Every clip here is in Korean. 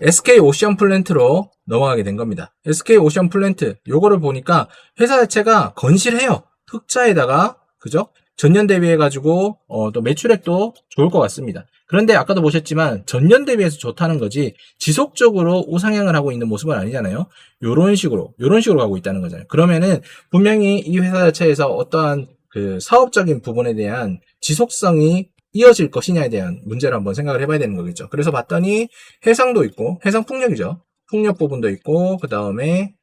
SK 오션 플랜트로 넘어가게 된 겁니다. SK 오션 플랜트 요거를 보니까 회사 자체가 건실해요. 흑자에다가 그죠? 전년 대비해 가지고 어, 또 매출액도 좋을 것 같습니다. 그런데 아까도 보셨지만 전년 대비해서 좋다는 거지 지속적으로 우상향을 하고 있는 모습은 아니잖아요. 요런 식으로 요런 식으로 가고 있다는 거잖아요. 그러면은 분명히 이 회사 자체에서 어떠한 그 사업적인 부분에 대한 지속성이 이어질 것이냐에 대한 문제를 한번 생각을 해봐야 되는 거겠죠. 그래서 봤더니 해상도 있고 해상 풍력이죠. 풍력 부분도 있고 그 다음에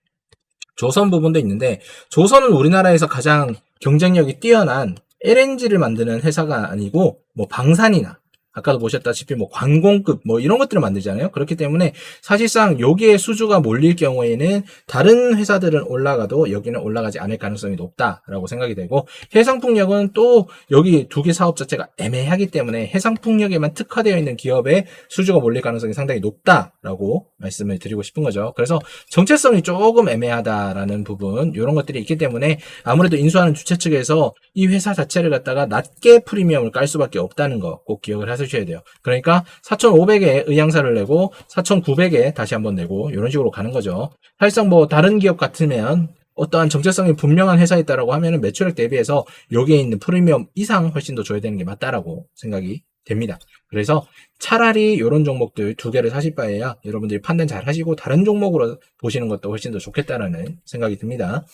조선 부분도 있는데 조선은 우리나라에서 가장 경쟁력이 뛰어난 LNG를 만드는 회사가 아니고 뭐 방산이나 아까도 보셨다시피 뭐 관공급 뭐 이런 것들을 만들잖아요. 그렇기 때문에 사실상 여기에 수주가 몰릴 경우에는 다른 회사들은 올라가도 여기는 올라가지 않을 가능성이 높다라고 생각이 되고 해상풍력은 또 여기 두 개 사업 자체가 애매하기 때문에 해상풍력에만 특화되어 있는 기업에 수주가 몰릴 가능성이 상당히 높다라고 말씀을 드리고 싶은 거죠. 그래서 정체성이 조금 애매하다라는 부분 이런 것들이 있기 때문에 아무래도 인수하는 주체 측에서 이 회사 자체를 갖다가 낮게 프리미엄을 깔 수밖에 없다는 거 꼭 기억을 하 셔야 돼요. 그러니까 4,500에 의향사를 내고 4,900에 다시 한번 내고 이런 식으로 가는 거죠. 사실상 뭐 다른 기업 같으면 어떠한 정체성이 분명한 회사에 있다라고 하면은 매출액 대비해서 여기에 있는 프리미엄 이상 훨씬 더 줘야 되는 게 맞다라고 생각이 됩니다. 그래서 차라리 이런 종목들 두 개를 사실 바에야 여러분들이 판단 잘 하시고 다른 종목으로 보시는 것도 훨씬 더 좋겠다라는 생각이 듭니다.